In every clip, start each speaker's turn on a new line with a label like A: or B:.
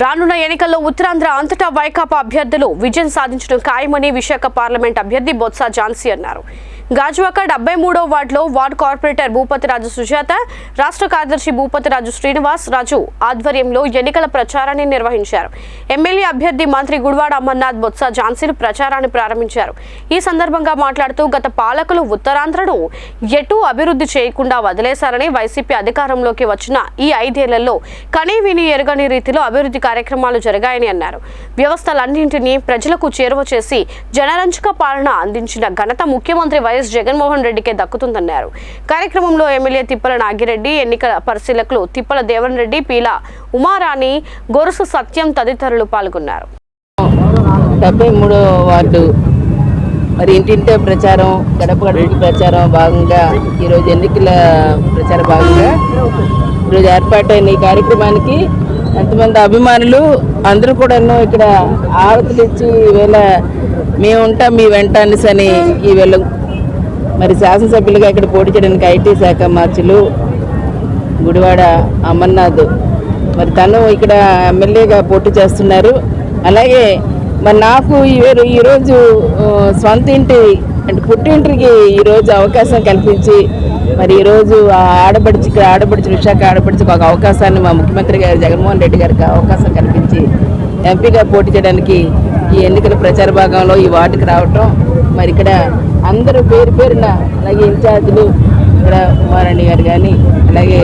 A: రానున్న ఎన్నికల్లో ఉత్తరాంధ్ర అంతటా వైకాపా అభ్యర్థులు విజయం సాధించడం ఖాయమని విశాఖ పార్లమెంట్ అభ్యర్థి బొత్స ఝాన్సీ అన్నారు. గాజువాక డెబ్బై మూడో వార్డులో వార్డు కార్పొరేటర్ భూపతిరాజు సుజాత రాష్ట్ర కార్యదర్శి భూపతిరాజు శ్రీనివాస్ రాజు ఆధ్వర్యంలో ఎన్నికల ప్రచారాన్ని నిర్వహించారు. ఎమ్మెల్యే అభ్యర్థి మంత్రి గుడివాడ అమర్నాథ్ బొత్స ఝాన్సీలు ప్రచారాన్ని ప్రారంభించారు. ఈ సందర్భంగా మాట్లాడుతూ గత పాలకులు ఉత్తరాంధ్రను ఎటూ అభివృద్ధి చేయకుండా వదిలేశారని వైసీపీ అధికారంలోకి వచ్చిన ఈ ఐదేళ్ళలో కనీ విని ఎరగని రీతిలో అభివృద్ధి కార్యక్రమాలు జరిగాయని అన్నారు. వ్యవస్థలన్నింటినీ ప్రజలకు చేరువ చేసి జనరంజక పాలన అందించిన ఘనత ముఖ్యమంత్రి వైఎస్ జగన్మోహన్ రెడ్డికే దక్కుతుందన్నారు. కార్యక్రమంలో ఎమ్మెల్యే తిప్పల నాగిరెడ్డి ఎన్నికల పరిశీలకులు తిప్పల దేవన్ రెడ్డి పీల ఉమారాణి గొరుసు సత్యం తదితరులు పాల్గొన్నారు.
B: డెబ్బై మూడో వార్డు మరి ఇంటింటే ప్రచారం గడప గడపకి ప్రచారం భాగంగా ఈరోజు ఎన్నికల ప్రచార భాగంగా ఈరోజు ఏర్పాటైన ఈ కార్యక్రమానికి ఎంతమంది అభిమానులు అందరూ కూడాను ఇక్కడ ఆరతులు ఇచ్చి ఈవేళ మేము ఉంటాం మీ వెంట అనేసి అని ఈవేళ మరి శాసనసభ్యులుగా ఇక్కడ పోటీ చేయడానికి ఐటీ శాఖ మార్చులు గుడివాడ అమర్నాథ్. మరి తను ఇక్కడ ఎమ్మెల్యేగా పోటీ చేస్తున్నారు. అలాగే మరి నాకు ఈరోజు సొంత ఇంటి అంటే పుట్టింటికి ఈరోజు అవకాశం కల్పించి మరి ఈరోజు ఆ ఆడపడిచి ఇక్కడ ఆడపడిచి విశాఖ ఆడపడిచి ఒక అవకాశాన్ని మా ముఖ్యమంత్రి గారు జగన్మోహన్ రెడ్డి గారికి అవకాశం కల్పించి ఎంపీగా పోటీ చేయడానికి ఈ ఎన్నికల ప్రచార భాగంలో ఈ వార్డుకి రావటం మరి ఇక్కడ అందరూ పేరు పేరున అలాగే ఇన్ఛార్జీలు ఇక్కడ కుమారాణి గారు కానీ అలాగే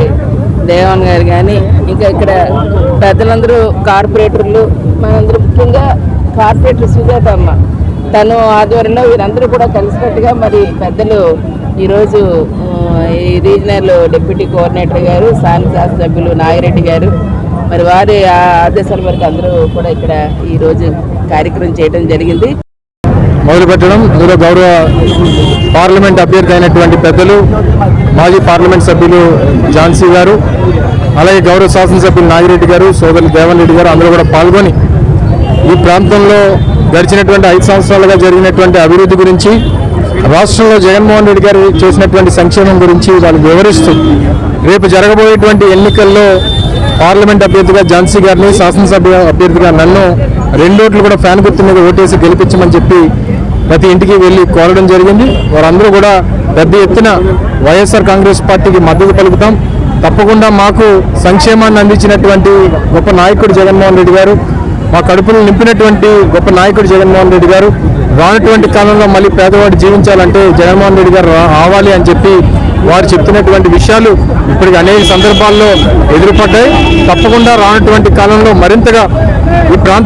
B: దేవన్ గారు కానీ ఇంకా ఇక్కడ పెద్దలందరూ కార్పొరేటర్లు మనందరూ ముఖ్యంగా కార్పొరేటర్ సుజాత అమ్మ. తను ఆధ్వర్యంలో వీరందరూ కూడా కలిసినట్టుగా మరి పెద్దలు ఈరోజు ఈ రీజనల్ డిప్యూటీ కోఆర్డినేటర్ గారు స్థానిక శాసనసభ్యులు నాగిరెడ్డి గారు మరి వారి ఆ ఆదేశాల మేరకు అందరూ కూడా ఇక్కడ ఈరోజు కార్యక్రమం చేయడం జరిగింది.
C: మొదలుపెట్టడం. ఇందులో గౌరవ పార్లమెంట్ అభ్యర్థి అయినటువంటి పెద్దలు మాజీ పార్లమెంట్ సభ్యులు ఝాన్సీ గారు అలాగే గౌరవ శాసనసభ్యులు నాగిరెడ్డి గారు సోదరులు దేవన్ రెడ్డి గారు అందరూ కూడా పాల్గొని ఈ ప్రాంతంలో గడిచినటువంటి ఐదు సంవత్సరాలుగా జరిగినటువంటి అభివృద్ధి గురించి రాష్ట్రంలో జగన్మోహన్ రెడ్డి గారు చేసినటువంటి సంక్షేమం గురించి వాళ్ళు వివరిస్తూ రేపు జరగబోయేటువంటి ఎన్నికల్లో పార్లమెంట్ అభ్యర్థిగా ఝాన్సీ గారిని శాసనసభ అభ్యర్థిగా నన్ను రెండోట్లు కూడా ఫ్యాన్ గుర్తు మీద ఓటేసి గెలిపించమని చెప్పి ప్రతి ఇంటికి వెళ్ళి కోరడం జరిగింది. వారందరూ కూడా పెద్ద ఎత్తున వైఎస్ఆర్ కాంగ్రెస్ పార్టీకి మద్దతు పలుకుతాం. తప్పకుండా మాకు సంక్షేమాన్ని అందించినటువంటి గొప్ప నాయకుడు జగన్మోహన్ రెడ్డి గారు మా కడుపులు నింపినటువంటి గొప్ప నాయకుడు జగన్మోహన్ రెడ్డి గారు రానటువంటి కాలంలో మళ్ళీ పేదవాడు జీవించాలంటే జగన్మోహన్ రెడ్డి గారు రా- రావాలి అని చెప్పి వారు చెప్తున్నటువంటి విషయాలు ఇప్పటికి అనేక సందర్భాల్లో ఎదురుపడ్డాయి. తప్పకుండా రానటువంటి కాలంలో మరింతగా ఈ ప్రాంత